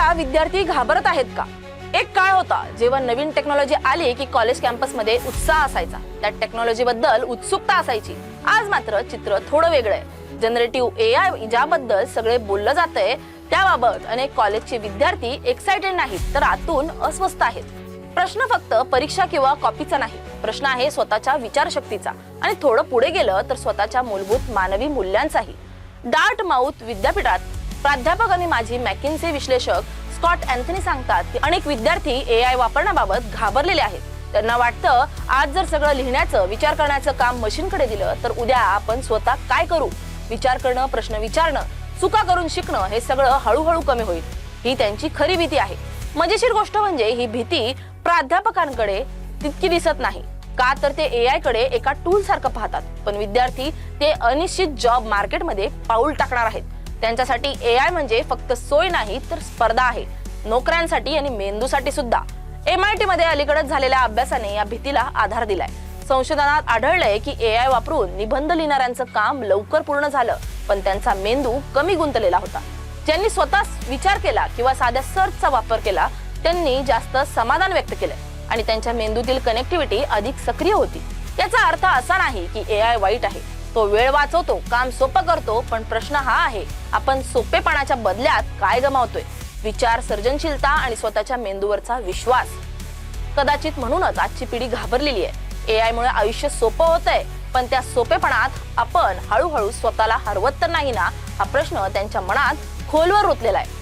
ला विद्यार्थी घाबरत आहेत का? एक काळ होता जेव्हा नवीन टेक्नॉलॉजी आली की कॉलेज कॅम्पसमध्ये उत्साह असायचा. त्या टेक्नॉलॉजी बद्दल उत्सुकता असायची. आज मात्र चित्र थोडं वेगळं आहे. जनरेटिव्ह ए आय ज्याबद्दल सगळे बोललं जातंय त्याबाबत अनेक कॉलेजचे विद्यार्थी एक्साइटेड नाहीत तर आतून अस्वस्थ आहेत. प्रश्न फक्त परीक्षा किंवा कॉपीचा नाही. प्रश्न आहे स्वतःच्या विचारशक्तीचा. आणि थोडं पुढे गेलं तर स्वतःच्या मूलभूत मानवी मूल्यांचाही. डार्ट माउथ विद्यापीठात प्राध्यापक आणि माजी मॅकिन्से विश्लेषक स्कॉट अँथनी सांगतात की अनेक विद्यार्थी ए आय वापरण्याबाबत घाबरलेले आहेत. त्यांना वाटतं आज जर सगळं लिहिण्याचं विचार करण्याचं काम मशीनकडे दिलं तर उद्या आपण स्वतः काय करू? विचार करणं प्रश्न विचारणं चुका करून शिकणं हे सगळं हळूहळू कमी होईल. ही त्यांची खरी भीती आहे. मजेशीर गोष्ट म्हणजे ही भीती प्राध्यापकांकडे तितकी दिसत नाही. का तर ते ए आयकडे एका टूल सारखं पाहतात. पण विद्यार्थी ते अनिश्चित जॉब मार्केटमध्ये पाऊल टाकणार आहेत. त्यांच्यासाठी ए आय म्हणजे फक्त सोय नाही तर स्पर्धा आहे. नोकऱ्यांसाठी आणि मेंदूसाठी सुद्धा. एम आय टी मध्ये अलीकडे झालेल्या अभ्यासाने या भीतीला आधार दिलाय. संशोधनात आढळलंय की ए आय वापरून निबंध लिहिणाऱ्यांचं काम लवकर पूर्ण झालं पण त्यांचा मेंदू कमी गुंतलेला होता. ज्यांनी स्वतः विचार केला किंवा साध्या सर्चचा वापर केला त्यांनी जास्त समाधान व्यक्त केलंय आणि त्यांच्या मेंदूतील कनेक्टिव्हिटी अधिक सक्रिय होती. याचा अर्थ असा नाही की ए आय वाईट आहे. तो वेळ वाचवतो काम सोपं करतो पण प्रश्न हा आहे आपण सोपेपणाच्या बदल्यात काय गमावतोय? विचार सर्जनशीलता आणि स्वतःच्या मेंदूवरचा विश्वास. कदाचित म्हणूनच आजची पिढी घाबरलेली आहे. ए आयमुळे आयुष्य सोपं होत आहे पण त्या सोपेपणात आपण हळूहळू स्वतःला हरवत तर नाही ना हा प्रश्न त्यांच्या मनात खोलवर रुतलेला आहे.